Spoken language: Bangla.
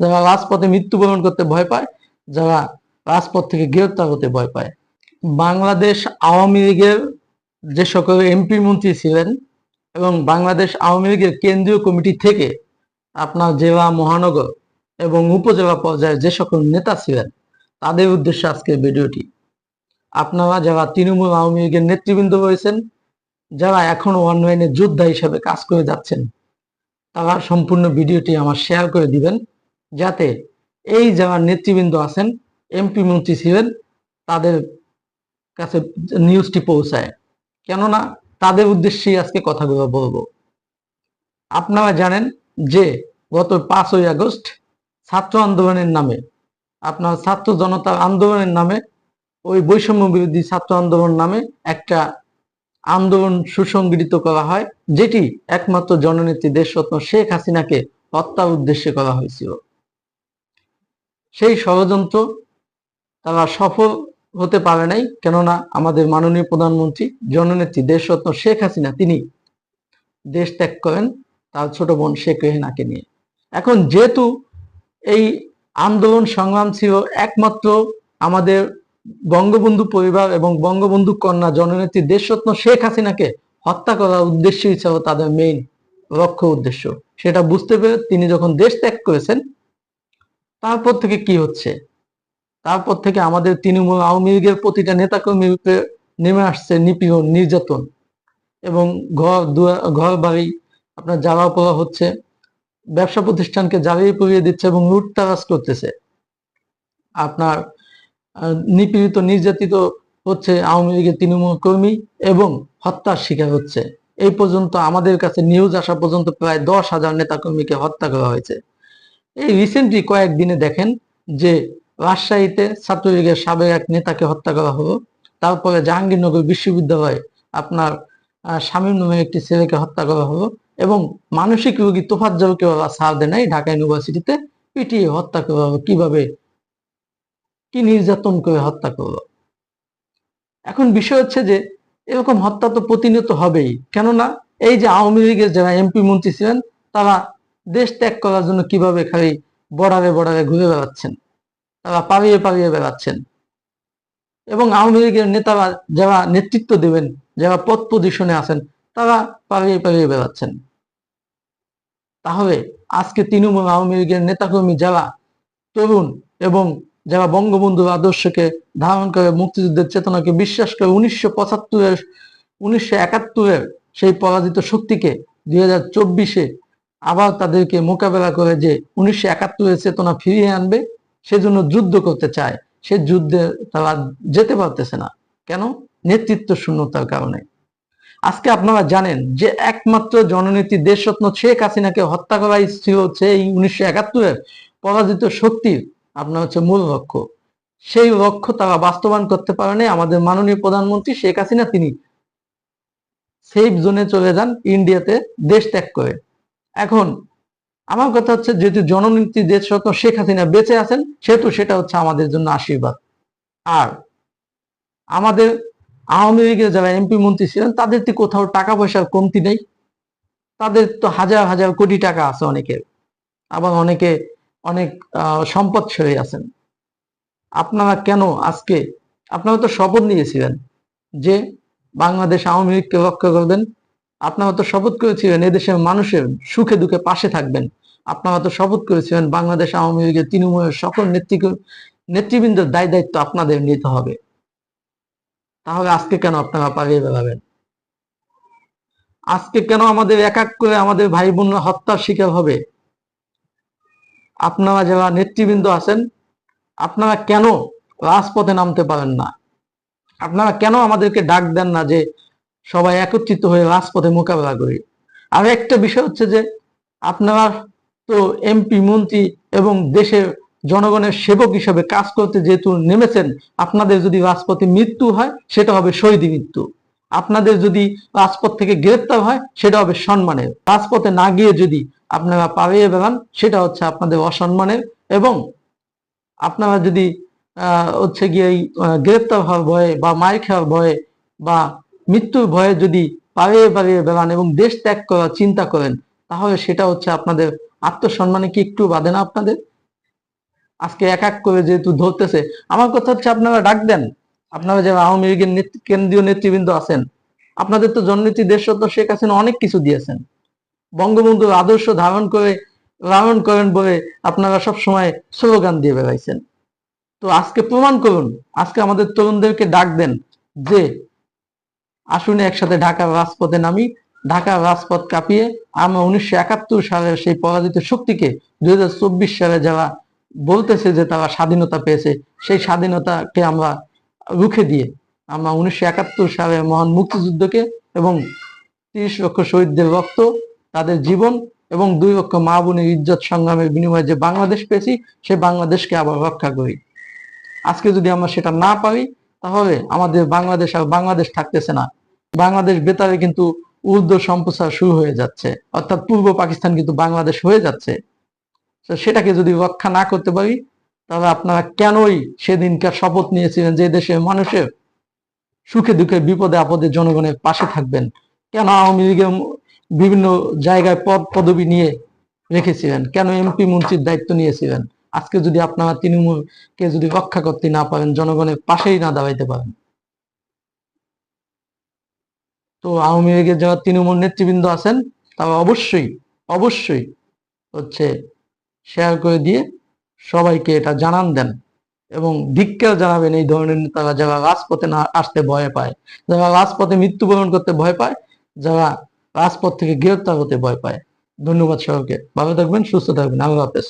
যারা রাজপথে মৃত্যুবরণ করতে ভয় পায়, যারা রাজপথ থেকে গ্রেপ্তার হতে ভয় পায়। বাংলাদেশ আওয়ামী লীগের যে সকল এমপি মন্ত্রী ছিলেন এবং বাংলাদেশ আওয়ামী লীগের কেন্দ্রীয় কমিটি থেকে আপনার জেলা, মহানগর এবং উপজেলা পর্যায়ে যে সকল নেতা ছিলেন, তাদের উদ্দেশ্যে আজকের ভিডিওটি। আপনারা যারা তৃণমূল আওয়ামী লীগের নেতৃবৃন্দ রয়েছেন যারা এখনও অনলাইনে যোদ্ধা হিসেবে কাজ করে যাচ্ছেন, তারা সম্পূর্ণ ভিডিওটি আমার শেয়ার করে দিবেন। যাতে এই যারা নেতৃবৃন্দ আছেন, এমপি মন্ত্রী ছিলেন, তাদের কাছে নিউজটি পৌঁছায়। কেননা তাদের উদ্দেশ্যেই আজকে কথাগুলো বলব। আপনারা জানেন যে গত পাঁচই আগস্ট ছাত্র আন্দোলনের নামে, আপনার ছাত্র জনতার আন্দোলনের নামে, ওই বৈষম্য বিরোধী ছাত্র আন্দোলন নামে একটা আন্দোলন সুসংগঠিত করা হয়, যেটি একমাত্র জননেত্রী দেশরত্ন শেখ হাসিনাকে হত্যার উদ্দেশ্যে করা হয়েছিল। সেই ষড়যন্ত্র তারা সফল হতে পারে নাই, কেননা আমাদের মাননীয় প্রধানমন্ত্রী, জননেত্রী দেশরত্ন শেখ হাসিনা, তিনি দেশ ত্যাগ করেন তার ছোট বোন শেখ রেহেনাকে নিয়ে। এখন যেহেতু এই আন্দোলন সংগ্রাম ছিল একমাত্র আমাদের বঙ্গবন্ধু পরিবার এবং বঙ্গবন্ধু কন্যা জননেত্রী দেশরত্ন শেখ হাসিনাকে হত্যা করার উদ্দেশ্যই ছিল তাদের মেইন লক্ষ্য উদ্দেশ্য। সেটা বুঝতে পেরে তিনি যখন দেশ ত্যাগ করেছেন তারপর থেকে কি হচ্ছে? তারপর থেকে আমাদের তৃণমূল আওয়ামী লীগের প্রতিটা নেতাকর্মীর উপরে নেমে আসছে নিপীড়ন, নির্যাতন এবং ঘর ঘর বাড়ি আপনার জ্বালা পোড়া হচ্ছে, ব্যবসা প্রতিষ্ঠানকে জ্বালিয়ে পুড়িয়ে দিচ্ছে এবং লুটতারাজ করতেছে। আপনার নিপীড়িত, নির্যাতিত হচ্ছে আওয়ামী লীগের তৃণমূল কর্মী এবং হত্যার শিকার হচ্ছে। এই পর্যন্ত আমাদের কাছে নিউজ আসা পর্যন্ত প্রায় দশ হাজার নেতাকর্মীকে হত্যা করা হয়েছে। এই রিসেন্টলি কয়েকদিনে দেখেন যে রাজশাহীতে ছাত্রলীগের সাবেক এক নেতাকে হত্যা করা হলো। তারপরে জাহাঙ্গীরনগর বিশ্ববিদ্যালয়ে আপনার শামীম নামে একটি ছেলেকে হত্যা করা হলো এবং মানসিক রোগী তোফাজ্জলকে ওরা সার দেয় নাই। ঢাকা ইউনিভার্সিটিতে পিটিয়ে হত্যা করা হলো। কীভাবে? কি নির্যাতন করে হত্যা করল? এখন বিষয় হচ্ছে যে এরকম হত্যা তো প্রতিনিয়ত হবেই। কেননা এই যে আওয়ামী লীগের যারা এমপি মন্ত্রী ছিলেন, তারা দেশ ত্যাগ করার জন্য কীভাবে খালি বর্ডারে বর্ডারে ঘুরে বেড়াচ্ছেন? তারা পালিয়ে পালিয়ে বেড়াচ্ছেন। এবং আওয়ামী লীগের নেতারা যারা নেতৃত্ব দেবেন, যারা পদ পজিশনে আছেন, তারা পালিয়ে পালিয়ে বেড়াচ্ছেন। তাহলে আজকে তৃণমূল আওয়ামী লীগের নেতাকর্মী যারা তরুণ এবং যারা বঙ্গবন্ধুর আদর্শকে ধারণ করে মুক্তিযুদ্ধের চেতনাকে বিশ্বাস করে উনিশশো পঁচাত্তরের, উনিশশো একাত্তরের সেই পরাজিত শক্তিকে দুই হাজার চব্বিশে আবার তাদেরকে মোকাবেলা করে যে উনিশশো একাত্তরের চেতনা ফিরিয়ে আনবে, সেজন্য যুদ্ধ করতে চায়। সে যুদ্ধে তারা যেতে পারতেছে না। কেন? নেতৃত্ব শূন্যতার কারণে। আজকে আপনারা জানেন যে একমাত্র জননীতি দেশরত্ন শেখ হাসিনাকে হত্যা করাই ছিল হচ্ছে এই উনিশশো একাত্তরের পরাজিত শক্তির, আপনার হচ্ছে মূল লক্ষ্য সেই লক্ষ্য তারা বাস্তবায়ন করতে পারেনি আমাদের মাননীয় প্রধানমন্ত্রী শেখ হাসিনা তিনি। সেফ জোনে চলে যান, ইন্ডিয়াতে দেশ ত্যাগ করে। এখন আমার কথা হচ্ছে যেহেতু জননীতি দেশ দেশরত্ন শেখ হাসিনা বেঁচে আছেন সেহেতু সেটা হচ্ছে আমাদের জন্য আশীর্বাদ। আর আমাদের আওয়ামী লীগের যারা এমপি মন্ত্রী ছিলেন তাদের তো কোথাও টাকা পয়সার কমতি নেই। তাদের তো হাজার হাজার কোটি টাকা আছে অনেকের। আবার অনেকে অনেক আহ, সম্পদশালী আছেন। আপনারা কেন আজকে আপনারা তো শপথ নিয়েছিলেন যে বাংলাদেশ আওয়ামী লীগকে রক্ষা করবেন আপনারা তো শপথ করেছিলেন এদেশের মানুষের সুখে দুঃখে পাশে থাকবেন। আপনারা তো শপথ করেছিলেন বাংলাদেশ আওয়ামী লীগের তৃণমূলের সকল নেতৃ নেতৃবৃন্দের দায় দায়িত্ব আপনাদের নিতে হবে। তাহলে আজকে কেন আপনারা পালিয়ে বেড়াবেন? আজকে কেন আমাদের এক এক করে আমাদের ভাই বোনরা হত্যার শিকার হবে? আপনারা যারা নেতৃবৃন্দ আছেন, আপনারা কেন রাজপথে নামতে পারেন না? আপনারা কেন আমাদেরকে ডাক দেন না যে সবাই একত্রিত হয়ে রাজপথে মোকাবেলা করি। আর একটা বিষয় হচ্ছে যে, আপনারা তো এমপি, মন্ত্রী এবং দেশের জনগণের সেবক হিসেবে কাজ করতে যেহেতু নেমেছেন, আপনাদের যদি রাজপথে মৃত্যু হয়, সেটা হবে শহীদ মৃত্যু। আপনাদের যদি রাজপথ থেকে গ্রেপ্তার হয়, সেটা হবে সম্মানের। রাজপথে না গিয়ে যদি আপনারা পালিয়ে বেড়ান, সেটা হচ্ছে আপনাদের অসম্মানের এবং আপনারা যদি হচ্ছে গিয়ে গ্রেপ্তার হওয়ার ভয়ে বা মার খাওয়ার ভয়ে বা মৃত্যুর ভয়ে যদি পালিয়ে পালিয়ে বেড়ান এবং দেশ ত্যাগ করার চিন্তা করেন, তাহলে সেটা হচ্ছে আপনাদের আত্মসম্মানে কি একটু বাধে না আপনাদের? আজকে এক এক করে যেহেতু ধরতেছে, আমার কথা হচ্ছে আপনারা ডাক দেন। আপনারা যারা আওয়ামী লীগের কেন্দ্রীয় নেতৃবৃন্দ আছেন, আপনাদের তো জননীতি দেশ তো শেখ হাসিনা অনেক কিছু দিয়েছেন। বঙ্গবন্ধুর আদর্শ ধারণ করে, লালন করেন বলে আপনারা সব সময় স্লোগান দিয়ে বেড়াইছেন। তো আজকে প্রমাণ করুন, আজকে আমাদের তরুণদেরকে ডাক দেন যে আসুন একসাথে ঢাকার রাজপথে নামি। ঢাকার রাজপথ কাঁপিয়ে আমরা উনিশশো একাত্তর সালের সেই পরাজিত শক্তিকে দুই হাজার চব্বিশ সালে যারা বলতেছে যে তারা স্বাধীনতা পেয়েছে, সেই স্বাধীনতাকে আমরা রুখে দিয়ে আমরা উনিশশো একাত্তর সালের মহান মুক্তিযুদ্ধকে এবং তিরিশ লক্ষ শহীদদের রক্ত, তাদের জীবন এবং দুই লক্ষ মা বোনের ইজ্জত সংগ্রামের বিনিময়ে যে বাংলাদেশ পেয়েছি, সেই বাংলাদেশকে আবার রক্ষা করি। আজকে যদি আমরা সেটা না পারি, তাহলে আমাদের বাংলাদেশ আর বাংলাদেশ থাকতেছে না। বাংলাদেশ বেতারে কিন্তু উর্দু সম্প্রচার শুরু হয়ে যাচ্ছে। অর্থাৎ পূর্ব পাকিস্তান কিন্তু বাংলাদেশ হয়ে যাচ্ছে। সেটাকে যদি রক্ষা না করতে পারি, তাহলে আপনারা কেনই সেদিনকার শপথ নিয়েছিলেন যে দেশের মানুষের সুখে দুঃখে বিপদে আপদে জনগণের পাশে থাকবেন? কেন আওয়ামী লীগের বিভিন্ন জায়গায় পদ পদবি নিয়ে রেখেছিলেন? কেন এমপি মন্ত্রীর দায়িত্ব নিয়েছিলেন? আজকে যদি আপনারা তৃণমূলকে যদি রক্ষা করতে না পারেন, জনগণের পাশেই না দাঁড়াইতে পারেন। তো আওয়ামী লীগের যারা তৃণমূল নেতৃবৃন্দ আছেন, তারা অবশ্যই অবশ্যই হচ্ছে শেয়ার করে দিয়ে সবাইকে এটা জানান দেন এবং ধিক্কার জানাবেন এই ধরনের নেতারা যারা রাজপথে না আসতে ভয় পায়, যারা রাজপথে মৃত্যুবরণ করতে ভয় পায়, যারা রাজপথ থেকে গ্রেফতার হতে ভয় পায়। ধন্যবাদ সবাইকে ভালো থাকবেন, সুস্থ থাকবেন। আল্লাহ হাফেজ।